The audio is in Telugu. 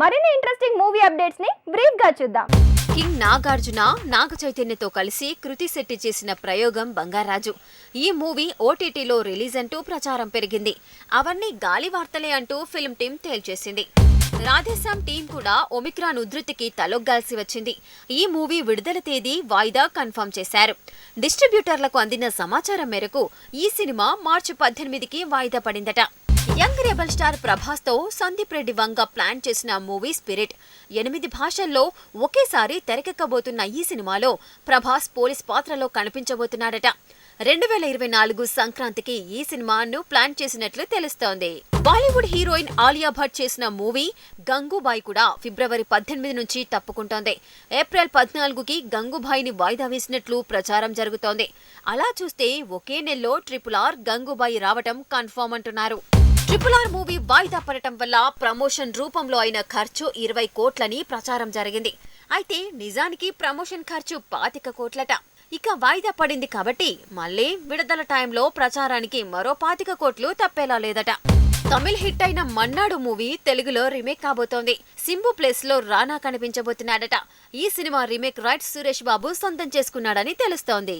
మరిన్ని ఇంట్రెస్టింగ్ మూవీ అప్డేట్స్ని బ్రీఫ్గా చూద్దాం. కింగ్ నాగార్జున నాగ చైతన్యతో కలిసి కృతి శెట్టి చేసిన ప్రయోగం బంగారాజు. ఈ మూవీ ఓటీటీలో రిలీజ్ అంటూ ప్రచారం పెరిగింది. అవన్నీ గాలి వార్తలే అంటూ ఫిల్మ్ టీం తేల్చేసింది. రాధేశ్యామ్ టీం కూడా ఒమిక్రాన్ ఉధృతికి తలొగ్గాల్సి వచ్చింది. ఈ మూవీ విడుదల తేదీ వాయిదా కన్ఫర్మ్ చేశారు. డిస్ట్రిబ్యూటర్లకు అందిన సమాచారం మేరకు ఈ సినిమా మార్చి పద్దెనిమిదికి వాయిదా పడిందట. యంగ్ రెబల్ స్టార్ ప్రభాస్తో సందీప్ రెడ్డి వంగ ప్లాన్ చేసిన మూవీ స్పిరిట్. ఎనిమిది భాషల్లో ఒకేసారి తెరకెక్కబోతున్న ఈ సినిమాలో ప్రభాస్ పోలీస్ పాత్రలో కనిపించబోతున్నాడట. రెండు వేల ఇరవై నాలుగు సంక్రాంతికి ఈ సినిమాను ప్లాన్ చేసినట్లు తెలుస్తోంది. బాలీవుడ్ హీరోయిన్ ఆలియా భట్ చేసిన మూవీ గంగూబాయ్ కూడా ఫిబ్రవరి పద్దెనిమిది నుంచి తప్పుకుంటోంది. ఏప్రిల్ పద్నాలుగుకి గంగూబాయిని వాయిదా వేసినట్లు ప్రచారం జరుగుతోంది. అలా చూస్తే ఒకే నెలలో ట్రిపుల్ ఆర్ గంగూబాయి రావటం కన్ఫర్మ్ అంటున్నారు. ట్రిపుల్ ఆర్ మూవీ వాయిదా పడటం వల్ల ప్రమోషన్ రూపంలో అయిన ఖర్చు ఇరవై కోట్లని ప్రచారం జరిగింది. అయితే నిజానికి ప్రమోషన్ ఖర్చు పాతిక కోట్లట. ఇక వాయిదా పడింది కాబట్టి మళ్ళీ విడుదల టైంలో ప్రచారానికి మరో పాతిక కోట్లు తప్పేలా లేదట. తమిళ్ హిట్ అయిన మన్నాడు మూవీ తెలుగులో రీమేక్ కాబోతోంది. సింబు ప్లేస్లో రానా కనిపించబోతున్నాడట. ఈ సినిమా రీమేక్ రైట్స్ సురేష్ బాబు సొంతం చేసుకున్నాడని తెలుస్తోంది.